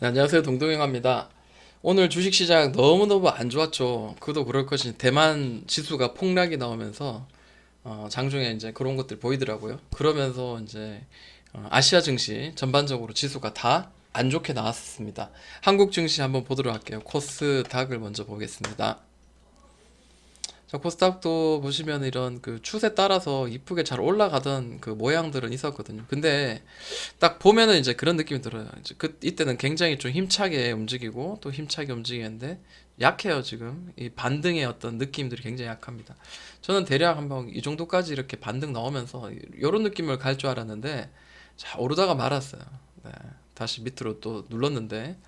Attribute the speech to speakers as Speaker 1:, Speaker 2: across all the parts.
Speaker 1: 네, 안녕하세요. 동동영합니다. 오늘 주식시장 너무너무 안 좋았죠. 그도 그럴 것이 대만 지수가 폭락이 나오면서 어, 장중에 이제 그런 것들 보이더라고요. 그러면서 이제 어, 아시아 증시 전반적으로 지수가 다 안 좋게 나왔습니다. 한국 증시 한번 보도록 할게요. 코스닥을 먼저 보겠습니다. 자, 코스닥도 보시면 이런 그 추세 따라서 이쁘게 잘 올라가던 그 모양들은 있었거든요. 근데 딱 보면은 이제 그런 느낌이 들어요. 이제 그 이때는 굉장히 좀 힘차게 움직이고 또 힘차게 움직이는데 약해요, 지금. 이 반등의 어떤 느낌들이 굉장히 약합니다. 저는 대략 한번 이 정도까지 이렇게 반등 나오면서 이런 느낌을 갈 줄 알았는데 자, 오르다가 말았어요. 네. 다시 밑으로 또 눌렀는데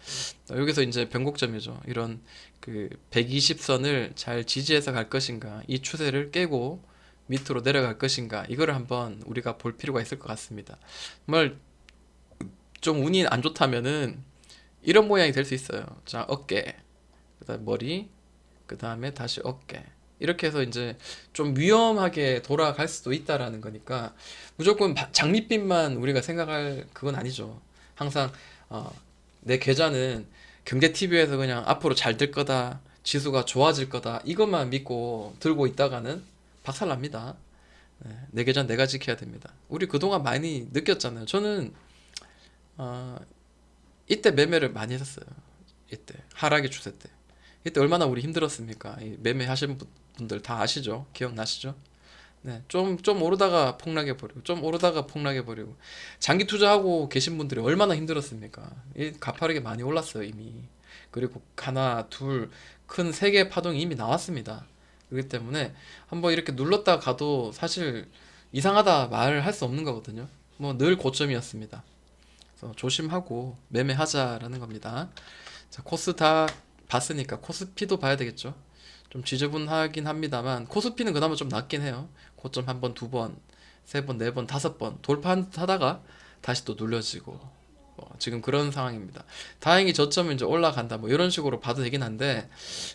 Speaker 1: 어, 여기서 이제 변곡점이죠. 이런 그 120선을 잘 지지해서 갈 것인가, 이 추세를 깨고 밑으로 내려갈 것인가, 이거를 한번 우리가 볼 필요가 있을 것 같습니다. 정말 좀 운이 안 좋다면은 이런 모양이 될 수 있어요. 자, 어깨, 그다음 머리, 그 다음에 다시 어깨. 이렇게 해서 이제 좀 위험하게 돌아갈 수도 있다라는 거니까 무조건 바- 장밋빛만 우리가 생각할 그건 아니죠. 항상 어, 내 계좌는 경제 TV에서 그냥 앞으로 잘 될 거다, 지수가 좋아질 거다 이것만 믿고 들고 있다가는 박살납니다. 네, 내 계좌는 내가 지켜야 됩니다. 우리 그동안 많이 느꼈잖아요. 저는 어, 이때 매매를 많이 했었어요. 이때 하락의 추세 때. 이때 얼마나 우리 힘들었습니까? 이 매매 하신 분- 분들 다 아시죠? 기억나시죠? 네, 좀, 좀 오르다가 폭락해 버리고, 좀 오르다가 폭락해 버리고, 장기 투자하고 계신 분들이 얼마나 힘들었습니까? 이 가파르게 많이 올랐어요, 이미. 그리고 하나, 둘, 큰 세 개의 파동이 이미 나왔습니다. 그렇기 때문에 한번 이렇게 눌렀다 가도 사실 이상하다 말을 할 수 없는 거거든요. 뭐 늘 고점이었습니다. 그래서 조심하고 매매하자라는 겁니다. 자, 코스 다 봤으니까 코스피도 봐야 되겠죠. 좀 지저분하긴 합니다만 코스피는 그나마 좀 낫긴 해요. 고점 한 번, 두 번, 세 번, 네 번, 다섯 번 돌파하다가 다시 또 눌려지고 어, 지금 그런 상황입니다. 다행히 저점은 이제 올라간다 뭐 이런 식으로 봐도 되긴 한데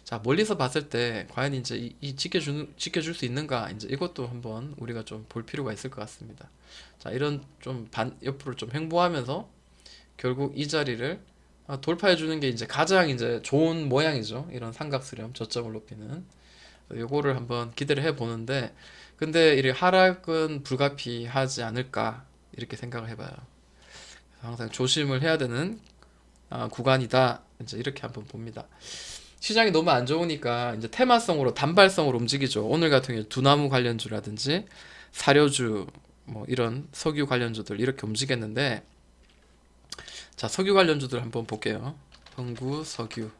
Speaker 1: 자 멀리서 봤을 때 과연 이제 이, 이 지켜주는 지켜줄 수 있는가 이제 이것도 한번 우리가 좀 볼 필요가 있을 것 같습니다. 자 이런 좀 반 옆으로 좀 횡보하면서 결국 이 자리를 아, 돌파해 주는 게 이제 가장 이제 좋은 모양이죠. 이런 삼각 수렴 저점을 높이는 요거를 한번 기대를 해 보는데 근데 이 하락은 불가피하지 않을까 이렇게 생각을 해봐요. 항상 조심을 해야 되는 아, 구간이다. 이제 이렇게 한번 봅니다. 시장이 너무 안 좋으니까 이제 테마성으로 단발성으로 움직이죠. 오늘 같은 경우 두나무 관련주라든지 사료주 뭐 이런 석유 관련주들 이렇게 움직였는데 자, 석유 관련주들 한번 볼게요. 흥구 석유.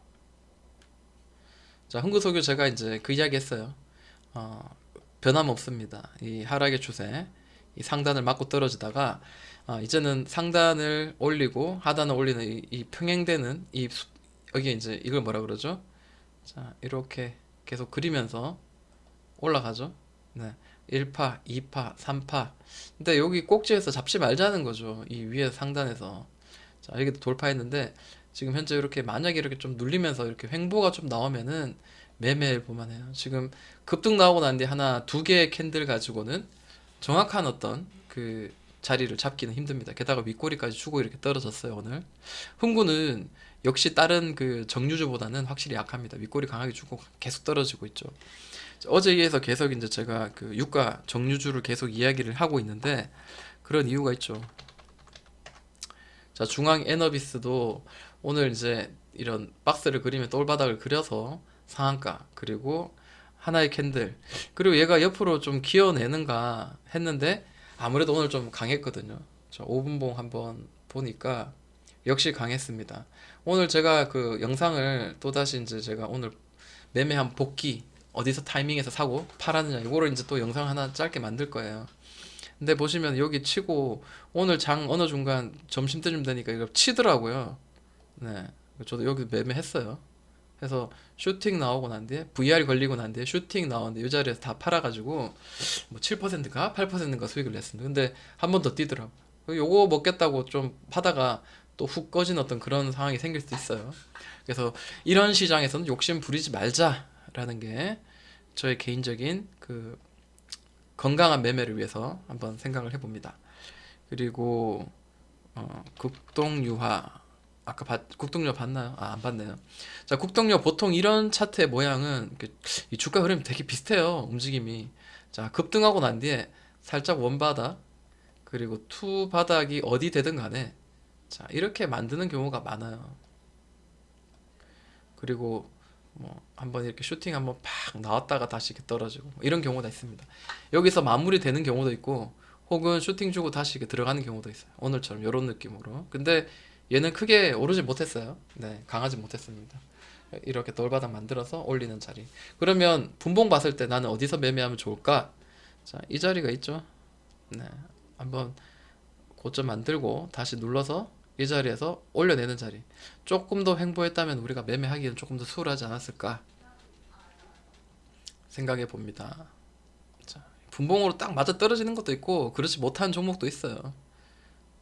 Speaker 1: 자, 흥구 석유 제가 이제 그 이야기 했어요. 어, 변함없습니다. 이 하락의 추세. 이 상단을 맞고 떨어지다가 아, 이제는 상단을 올리고 하단을 올리는 이, 이 평행되는 이 수- 여기 이제 이걸 뭐라 그러죠? 자, 이렇게 계속 그리면서 올라가죠. 네. 1파, 2파, 3파. 근데 여기 꼭지에서 잡지 말자는 거죠. 이 위에 상단에서. 자, 이렇게 돌파했는데 지금 현재 이렇게 만약에 이렇게 좀 눌리면서 이렇게 횡보가 좀 나오면은 매매일 볼만해요. 지금 급등 나오고 난 뒤에 하나 두 개의 캔들 가지고는 정확한 어떤 그 자리를 잡기는 힘듭니다. 게다가 윗꼬리까지 주고 이렇게 떨어졌어요, 오늘. 흥구는 역시 다른 그 정유주보다는 확실히 약합니다. 윗꼬리 강하게 주고 계속 떨어지고 있죠. 어제에 이어서 계속 이제 제가 그 유가 정유주를 계속 이야기를 하고 있는데 그런 이유가 있죠. 자, 중앙 에너비스도 오늘 이제 이런 박스를 그리면 똘바닥을 그려서 상한가 그리고 하나의 캔들 그리고 얘가 옆으로 좀 기어내는가 했는데 아무래도 오늘 좀 강했거든요. 저 5분봉 한번 보니까 역시 강했습니다. 오늘 제가 그 영상을 또 다시 이제 제가 오늘 매매한 복귀 어디서 타이밍에서 사고 팔았느냐 이거를 이제 또 영상 하나 짧게 만들 거예요. 근데 보시면 여기 치고 오늘 장 어느 중간 점심 때쯤 되니까 이거 치더라고요. 네. 저도 여기 매매했어요. 그래서 슈팅 나오고 난 뒤에 VR 걸리고 난 뒤에 슈팅 나오는데 이 자리에서 다 팔아가지고 뭐 7%가 8%가 수익을 냈습니다. 근데 한 번 더 뛰더라고. 요거 먹겠다고 좀 하다가 또 훅 꺼진 어떤 그런 상황이 생길 수도 있어요. 그래서 이런 시장에서는 욕심 부리지 말자라는 게 저의 개인적인 그 건강한 매매를 위해서 한번 생각을 해봅니다. 그리고 어, 극동유화 아까 봤- 국동료 봤나요? 아, 안 봤네요. 자, 국동료 보통 이런 차트의 모양은 이 주가 흐름이 되게 비슷해요. 움직임이. 자, 급등하고 난 뒤에 살짝 원바닥 그리고 투 바닥이 어디 되든 간에 자, 이렇게 만드는 경우가 많아요. 그리고 뭐 한번 이렇게 슈팅 한번 팍 나왔다가 다시 이렇게 떨어지고 뭐 이런 경우가 있습니다. 여기서 마무리 되는 경우도 있고 혹은 슈팅 주고 다시 이렇게 들어가는 경우도 있어요. 오늘처럼 이런 느낌으로. 근데 얘는 크게 오르지 못했어요. 네, 강하지 못했습니다. 이렇게 돌바닥 만들어서 올리는 자리. 그러면 분봉 봤을 때 나는 어디서 매매하면 좋을까? 자, 이 자리가 있죠. 네, 한번 고점 만들고 다시 눌러서 이 자리에서 올려내는 자리. 조금 더 횡보했다면 우리가 매매하기에는 조금 더 수월하지 않았을까 생각해 봅니다. 자, 분봉으로 딱 맞아 떨어지는 것도 있고 그렇지 못한 종목도 있어요.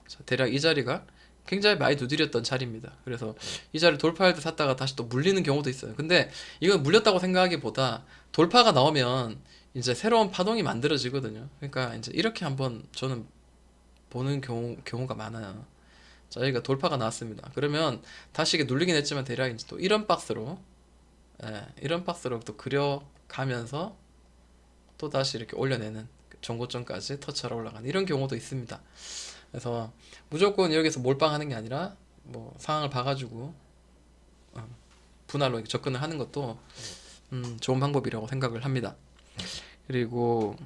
Speaker 1: 자, 대략 이 자리가 굉장히 많이 두드렸던 자리입니다. 그래서 이 자리 돌파할 때 샀다가 다시 또 물리는 경우도 있어요. 근데 이건 물렸다고 생각하기보다 돌파가 나오면 이제 새로운 파동이 만들어지거든요. 그러니까 이제 이렇게 한번 저는 보는 경우 경우가 많아요. 자, 여기가 돌파가 나왔습니다. 그러면 다시 이게 눌리긴 했지만 대략 이제 또 이런 박스로 예, 이런 박스로 또 그려가면서 또 다시 이렇게 올려내는 정고점까지 터치하러 올라가는 이런 경우도 있습니다. 그래서 무조건 여기서 몰빵하는 게 아니라 뭐 상황을 봐가지고 어, 분할로 이렇게 접근을 하는 것도 음, 좋은 방법이라고 생각을 합니다. 그리고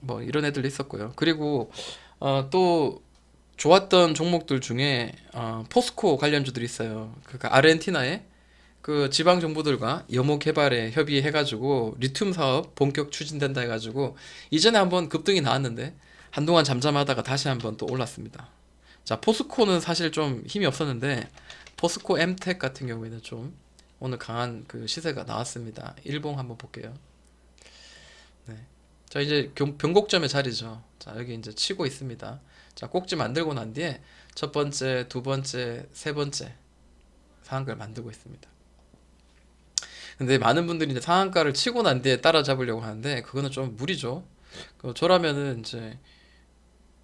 Speaker 1: 뭐 이런 애들 있었고요. 그리고 어, 또 좋았던 종목들 중에 어, 포스코 관련주들이 있어요. 그러니까 아르헨티나의 그 지방 정부들과 염호 개발에 협의해가지고 리튬 사업 본격 추진된다 해가지고 이전에 한번 급등이 나왔는데 한동안 잠잠하다가 다시 한번 또 올랐습니다. 자 포스코는 사실 좀 힘이 없었는데 포스코 엠텍 같은 경우에는 좀 오늘 강한 그 시세가 나왔습니다. 일봉 한번 볼게요. 네. 자 이제 경- 변곡점의 자리죠. 자 여기 이제 치고 있습니다. 자 꼭지 만들고 난 뒤에 첫 번째, 두 번째, 세 번째 상한가를 만들고 있습니다. 근데 많은 분들이 이제 상한가를 치고 난 뒤에 따라잡으려고 하는데 그거는 좀 무리죠. 그 저라면은 이제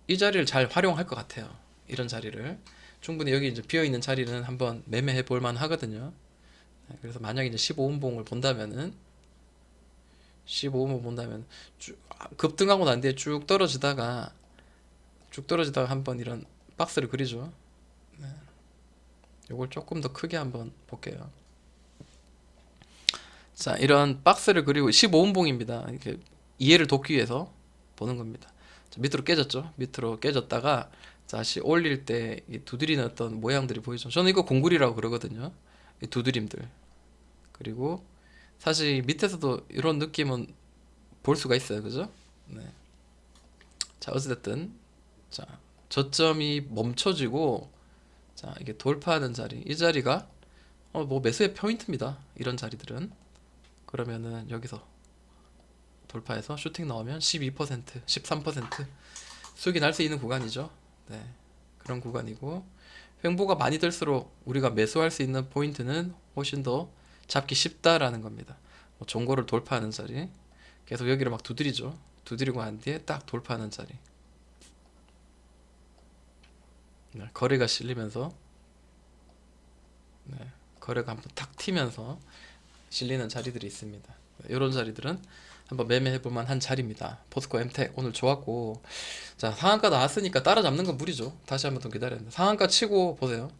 Speaker 1: 이 자리를 잘 활용할 것 같아요. 이런 자리를 충분히 여기 이제 비어 있는 자리는 한번 매매해 볼 만 하거든요. 네, 그래서 만약에 이제 15분봉을 본다면은 15분봉 본다면 쭉 급등하고 난 뒤에 쭉 떨어지다가 쭉 떨어지다가 한번 이런 박스를 그리죠. 네. 요걸 조금 더 크게 한번 볼게요. 자, 이런 박스를 그리고 15분봉입니다. 이렇게 이해를 돕기 위해서 보는 겁니다. 자, 밑으로 깨졌죠. 밑으로 깨졌다가 다시 올릴 때이 두드리는 어떤 모양들이 보이죠. 저는 이거 공굴이라고 그러거든요. 이 두드림들. 그리고 사실 밑에서도 이런 느낌은 볼 수가 있어요. 그죠? 네. 자, 어찌됐든 자, 저점이 멈춰지고 자, 이게 돌파하는 자리. 이 자리가 어, 뭐 매수의 포인트입니다. 이런 자리들은. 그러면은 여기서 돌파해서 슈팅 나오면 12%, 13% 수익이 날 수 있는 구간이죠. 네. 그런 구간이고 횡보가 많이 될수록 우리가 매수할 수 있는 포인트는 훨씬 더 잡기 쉽다라는 겁니다. 뭐 종고를 돌파하는 자리 계속 여기를 막 두드리죠. 두드리고 한 뒤에 딱 돌파하는 자리. 네, 거래가 실리면서 네, 거래가 한번 탁 튀면서 실리는 자리들이 있습니다. 이런 자리들은 한번 매매해 볼 만한 자리입니다. 포스코 엠텍 오늘 좋았고 자 상한가 나왔으니까 따라잡는 건 무리죠. 다시 한번 더 기다려야 된다. 상한가 치고 보세요.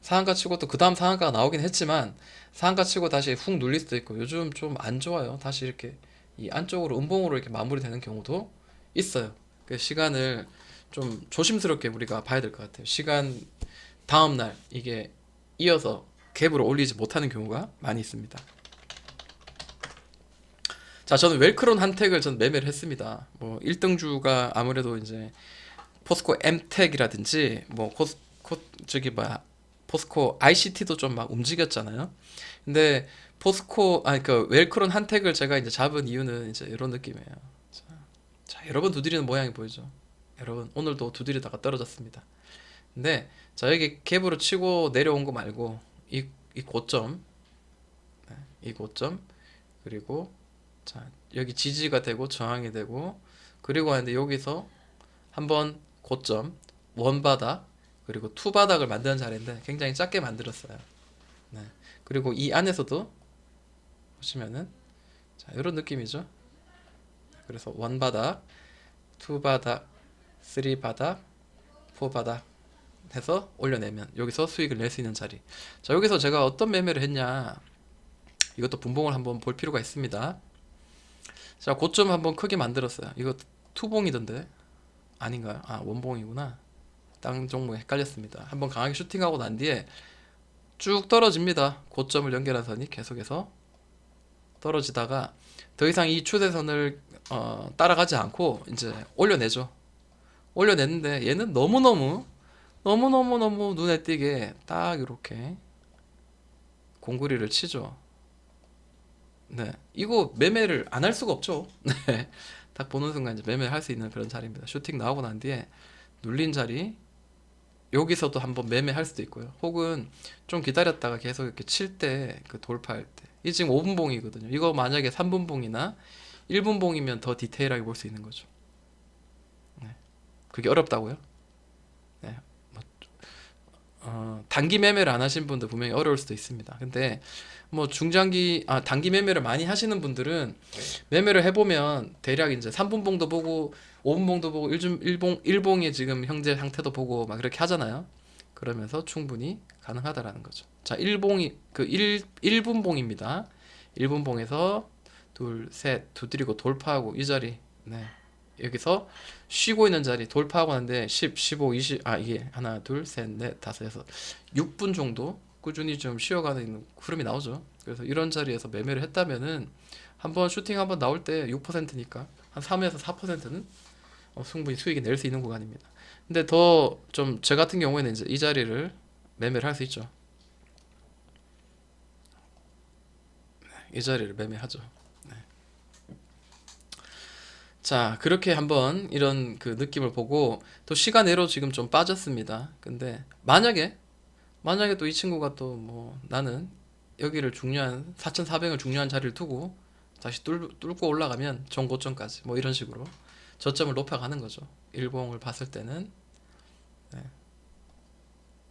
Speaker 1: 상한가 치고 또 그 다음 상한가가 나오긴 했지만 상한가 치고 다시 훅 눌릴 수도 있고 요즘 좀 안 좋아요. 다시 이렇게 이 안쪽으로 음봉으로 이렇게 마무리되는 경우도 있어요. 그 시간을 좀 조심스럽게 우리가 봐야 될 것 같아요. 시간 다음 날 이게 이어서 갭으로 올리지 못하는 경우가 많이 있습니다. 자, 저는 웰크론 한택을 전 매매를 했습니다. 뭐 1등주가 아무래도 이제 포스코 엠텍이라든지 뭐 코스 코 저기 뭐야 포스코 ICT도 좀 막 움직였잖아요. 근데 포스코 아니 그 웰크론 한택을 제가 이제 잡은 이유는 이제 이런 느낌이에요. 자, 자 여러 번 두드리는 모양이 보이죠. 여러분 오늘도 두드리다가 떨어졌습니다. 근데 자 여기 갭으로 치고 내려온 거 말고 이, 이 고점 네, 이 고점 그리고 자 여기 지지가 되고 저항이 되고 그리고 하는데 여기서 한번 고점 원바닥 그리고 투 바닥을 만드는 자리인데 굉장히 작게 만들었어요. 네. 그리고 이 안에서도 보시면은 자 이런 느낌이죠. 그래서 원 바닥, 투 바닥, 쓰리 바닥, 포 바닥 해서 올려내면 여기서 수익을 낼 수 있는 자리. 자 여기서 제가 어떤 매매를 했냐 이것도 분봉을 한번 볼 필요가 있습니다. 자 고점 한번 크게 만들었어요. 이거 투봉이던데 아닌가요? 아 원봉이구나. 땅 종목 헷갈렸습니다. 한번 강하게 슈팅하고 난 뒤에 쭉 떨어집니다. 고점을 연결한 선이 계속해서 떨어지다가 더 이상 이 추세선을 어, 따라가지 않고 이제 올려내죠. 올려냈는데 얘는 너무너무 너무너무너무 눈에 띄게 딱 이렇게 공구리를 치죠. 네. 이거 매매를 안 할 수가 없죠. 네. 딱 보는 순간 이제 매매를 할 수 있는 그런 자리입니다. 슈팅 나오고 난 뒤에 눌린 자리 여기서도 한번 매매할 수도 있고요. 혹은 좀 기다렸다가 계속 이렇게 칠 때 그 돌파할 때. 이 지금 5분 봉이거든요. 이거 만약에 3분 봉이나 1분 봉이면 더 디테일하게 볼 수 있는 거죠. 네. 그게 어렵다고요? 네. 뭐, 어, 단기 매매를 안 하신 분들 분명히 어려울 수도 있습니다. 근데 뭐 중장기 아 단기 매매를 많이 하시는 분들은 매매를 해 보면 대략 이제 3분 봉도 보고 5분 봉도 보고 1중 1봉 1봉의 지금 형제 상태도 보고 막 그렇게 하잖아요. 그러면서 충분히 가능하다라는 거죠. 자, 1봉이 그 1, 1분 봉입니다. 1분 봉에서 둘, 셋, 두드리고 돌파하고 이 자리. 네. 여기서 쉬고 있는 자리 돌파하고 하는데 10, 15, 20, 아 이게 하나, 둘, 셋, 넷, 다섯, 여섯, 6분 정도 꾸준히 좀 쉬어가는 흐름이 나오죠. 그래서 이런 자리에서 매매를 했다면은 한번 슈팅 한번 나올 때 6%니까 한 3에서 4%는 어, 충분히 수익이 낼 수 있는 구간입니다. 근데 더좀제 같은 경우에는 이제 이 자리를 매매를 할 수 있죠. 네, 이 자리를 매매하죠. 네. 자, 그렇게 한번 이런 그 느낌을 보고 또 시간외로 지금 좀 빠졌습니다. 근데 만약에 만약에 또 이 친구가 또 뭐 나는 여기를 중요한 4,400을 중요한 자리를 두고 다시 뚫, 뚫고 올라가면 전고점까지 뭐 이런 식으로 저점을 높여가는 거죠. 일봉을 봤을 때는 네.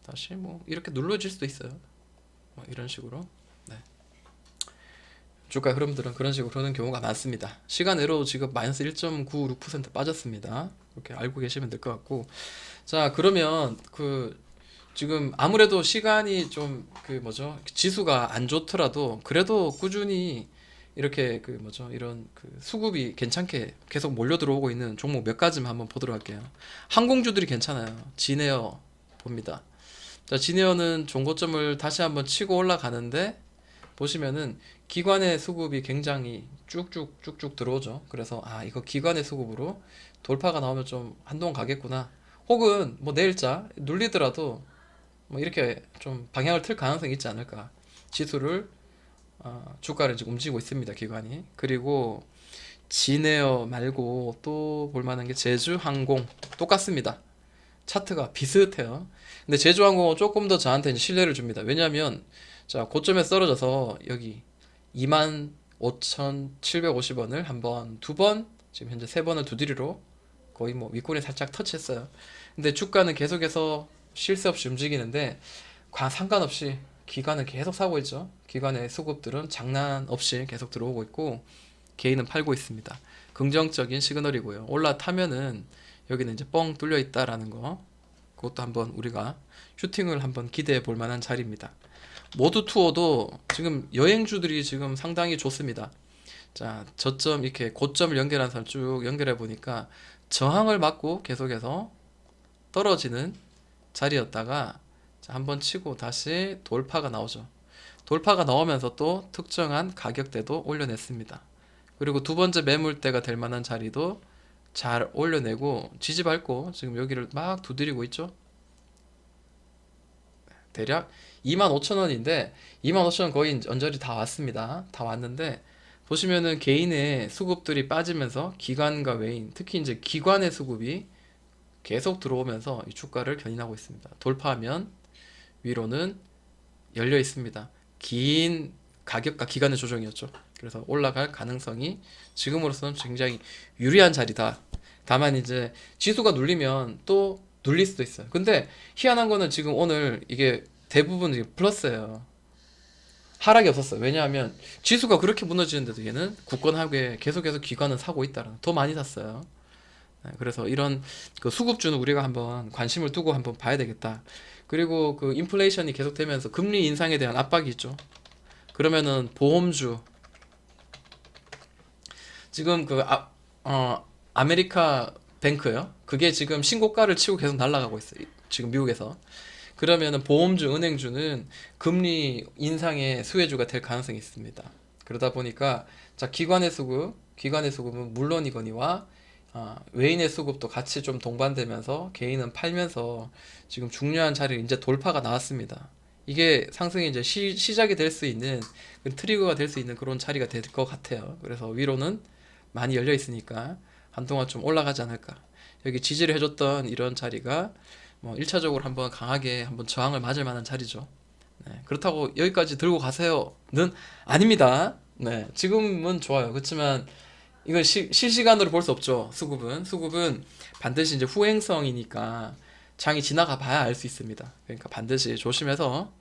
Speaker 1: 다시 뭐 이렇게 눌러질 수도 있어요. 뭐 이런 식으로 네. 주가 흐름들은 그런 식으로 흐르는 경우가 많습니다. 시간외로 지금 마이너스 1.96% 빠졌습니다. 이렇게 알고 계시면 될 것 같고 자 그러면 그 지금 아무래도 시간이 좀 그 뭐죠 지수가 안 좋더라도 그래도 꾸준히 이렇게 그 뭐죠 이런 그 수급이 괜찮게 계속 몰려 들어오고 있는 종목 몇 가지만 한번 보도록 할게요. 항공주들이 괜찮아요. 진에어 봅니다. 자 진에어는 종고점을 다시 한번 치고 올라가는데 보시면은 기관의 수급이 굉장히 쭉쭉 쭉쭉 들어오죠. 그래서 아 이거 기관의 수급으로 돌파가 나오면 좀 한동안 가겠구나. 혹은 뭐 내일자 눌리더라도 뭐 이렇게 좀 방향을 틀 가능성이 있지 않을까. 지수를 어, 주가를 지금 움직이고 있습니다. 기관이. 그리고 진에어 말고 또 볼만한 게 제주항공 똑같습니다. 차트가 비슷해요. 근데 제주항공은 조금 더 저한테 신뢰를 줍니다. 왜냐하면 자 고점에 떨어져서 여기 25,750원을 한 번, 두 번, 지금 현재 세 번을 두드리로 거의 뭐 윗골에 살짝 터치했어요. 근데 주가는 계속해서 쉴 새 없이 움직이는데 과 상관없이 기관은 계속 사고 있죠. 기관의 수급들은 장난 없이 계속 들어오고 있고 개인은 팔고 있습니다. 긍정적인 시그널이고요. 올라타면은 여기는 이제 뻥 뚫려 있다라는 거. 그것도 한번 우리가 슈팅을 한번 기대해 볼 만한 자리입니다. 모두 투어도 지금 여행주들이 지금 상당히 좋습니다. 자, 저점 이렇게 고점을 연결한 선 쭉 연결해 보니까 저항을 맞고 계속해서 떨어지는 자리였다가 자, 한번 치고 다시 돌파가 나오죠. 돌파가 나오면서 또 특정한 가격대도 올려냈습니다. 그리고 두 번째 매물대가 될 만한 자리도 잘 올려내고 지지 밟고 지금 여기를 막 두드리고 있죠. 대략 25,000원인데 25,000원 거의 언저리 다 왔습니다. 다 왔는데 보시면은 개인의 수급들이 빠지면서 기관과 외인, 특히 이제 기관의 수급이 계속 들어오면서 이 주가를 견인하고 있습니다. 돌파하면 위로는 열려 있습니다. 긴 가격과 기간의 조정이었죠. 그래서 올라갈 가능성이 지금으로서는 굉장히 유리한 자리다. 다만 이제 지수가 눌리면 또 눌릴 수도 있어요. 근데 희한한 거는 지금 오늘 이게 대부분 이게 플러스예요. 하락이 없었어요. 왜냐하면 지수가 그렇게 무너지는데도 얘는 굳건하게 계속해서 기관은 사고 있다는 더 많이 샀어요. 네, 그래서 이런 그 수급주는 우리가 한번 관심을 두고 한번 봐야 되겠다. 그리고 그 인플레이션이 계속되면서 금리 인상에 대한 압박이 있죠. 그러면은 보험주 지금 그 아, 어, 아메리카 뱅크요. 그게 지금 신고가를 치고 계속 날아가고 있어요. 지금 미국에서. 그러면은 보험주, 은행주는 금리 인상의 수혜주가 될 가능성이 있습니다. 그러다 보니까 자 기관의 수급, 기관의 수급은 물론이거니와 아, 외인의 수급도 같이 좀 동반되면서 개인은 팔면서 지금 중요한 자리를 이제 돌파가 나왔습니다. 이게 상승이 이제 시, 시작이 될 수 있는 그 트리거가 될 수 있는 그런 자리가 될 것 같아요. 그래서 위로는 많이 열려 있으니까 한동안 좀 올라가지 않을까. 여기 지지를 해줬던 이런 자리가 뭐 1차적으로 한번 강하게 한번 저항을 맞을 만한 자리죠. 네, 그렇다고 여기까지 들고 가세요는 아닙니다. 네, 지금은 좋아요. 그렇지만 이건 시, 실시간으로 볼 수 없죠. 수급은 수급은 반드시 이제 후행성이니까 장이 지나가 봐야 알 수 있습니다. 그러니까 반드시 조심해서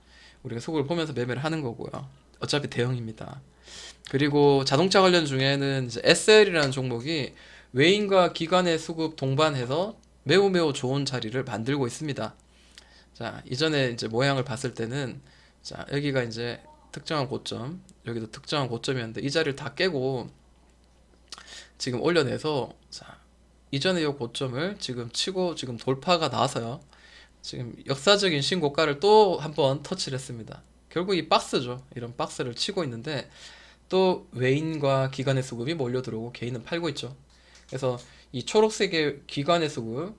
Speaker 1: 우리가 수급을 보면서 매매를 하는 거고요. 어차피 대형입니다. 그리고 자동차 관련 중에는 이제 SL이라는 종목이 외인과 기관의 수급 동반해서 매우 매우 좋은 자리를 만들고 있습니다. 자, 이전에 이제 모양을 봤을 때는 자, 여기가 이제 특정한 고점, 여기도 특정한 고점이었는데 이 자리를 다 깨고 지금 올려내서 자, 이전에 이 고점을 지금 치고 지금 돌파가 나와서요. 지금 역사적인 신고가를 또 한번 터치를 했습니다. 결국 이 박스죠. 이런 박스를 치고 있는데 또 외인과 기관의 수급이 몰려 들어오고 개인은 팔고 있죠. 그래서 이 초록색의 기관의 수급,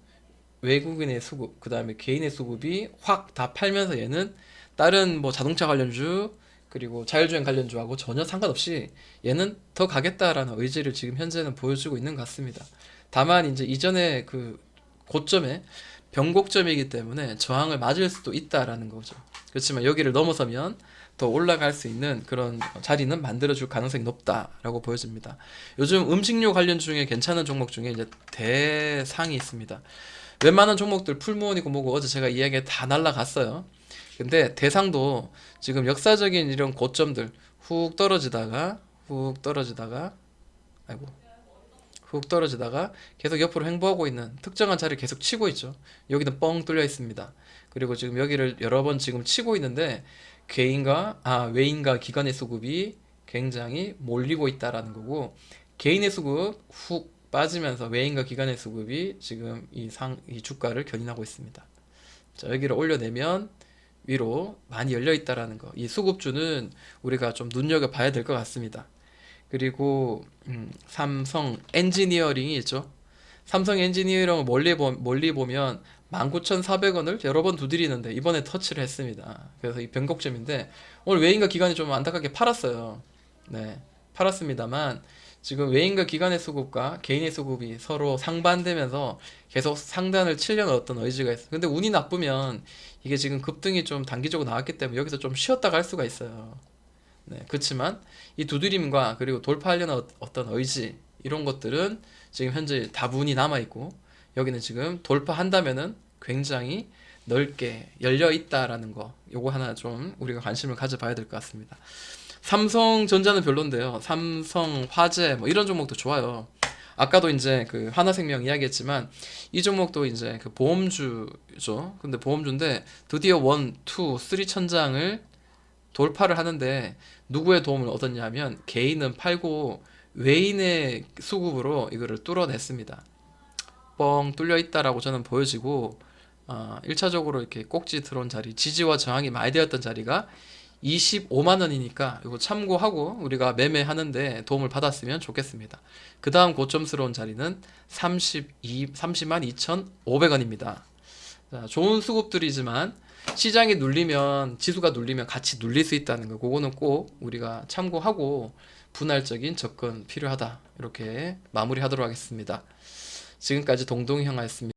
Speaker 1: 외국인의 수급, 그 다음에 개인의 수급이 확 다 팔면서 얘는 다른 뭐 자동차 관련주 그리고 자율주행 관련주하고 전혀 상관없이 얘는 더 가겠다라는 의지를 지금 현재는 보여주고 있는 것 같습니다. 다만 이제 이전에 그 고점에 변곡점이기 때문에 저항을 맞을 수도 있다라는 거죠. 그렇지만 여기를 넘어서면 더 올라갈 수 있는 그런 자리는 만들어줄 가능성이 높다라고 보여집니다. 요즘 음식료 관련 중에 괜찮은 종목 중에 이제 대상이 있습니다. 웬만한 종목들 풀무원이고 뭐고 어제 제가 이야기 다 날라갔어요. 근데 대상도 지금 역사적인 이런 고점들 훅 떨어지다가 훅 떨어지다가 아이고 훅 떨어지다가 계속 옆으로 횡보하고 있는 특정한 자리를 계속 치고 있죠. 여기는 뻥 뚫려 있습니다. 그리고 지금 여기를 여러 번 지금 치고 있는데 개인과 아 외인과 기관의 수급이 굉장히 몰리고 있다라는 거고 개인의 수급 훅 빠지면서 외인과 기관의 수급이 지금 이 상 이 주가를 견인하고 있습니다. 자, 여기를 올려내면 위로 많이 열려 있다라는 거. 이 수급주는 우리가 좀 눈여겨 봐야 될 것 같습니다. 그리고 음, 삼성 엔지니어링이 있죠. 삼성 엔지니어링을 멀리, 보, 멀리 보면 19,400원을 여러 번 두드리는데 이번에 터치를 했습니다. 그래서 이 변곡점인데 오늘 외인과 기관이 좀 안타깝게 팔았어요. 네, 팔았습니다만 지금 외인과 기관의 수급과 개인의 수급이 서로 상반되면서 계속 상단을 치려는 어떤 의지가 있어요. 근데 운이 나쁘면 이게 지금 급등이 좀 단기적으로 나왔기 때문에 여기서 좀 쉬었다 갈 수가 있어요. 네, 그렇지만 이 두드림과 그리고 돌파하려는 어- 어떤 의지 이런 것들은 지금 현재 다분히 남아 있고 여기는 지금 돌파한다면은 굉장히 넓게 열려 있다라는 거 요거 하나 좀 우리가 관심을 가져봐야 될 것 같습니다. 삼성전자는 별론데요. 삼성 화재 뭐 이런 종목도 좋아요. 아까도 이제 그 하나생명 이야기했지만 이 종목도 이제 그 보험주죠. 근데 보험주인데 드디어 원, 투, 쓰리 천장을 돌파를 하는데 누구의 도움을 얻었냐면 개인은 팔고 외인의 수급으로 이거를 뚫어냈습니다. 뻥 뚫려 있다라고 저는 보여지고 어, 1차적으로 이렇게 꼭지 들어온 자리 지지와 저항이 많이 되었던 자리가 25만 원이니까 이거 참고하고 우리가 매매하는데 도움을 받았으면 좋겠습니다. 그 다음 고점스러운 자리는 32, 30만 2,500원입니다. 자, 좋은 수급들이지만 시장이 눌리면 지수가 눌리면 같이 눌릴 수 있다는 거 그거는 꼭 우리가 참고하고 분할적인 접근 필요하다 이렇게 마무리하도록 하겠습니다. 지금까지 동동형하였습니다.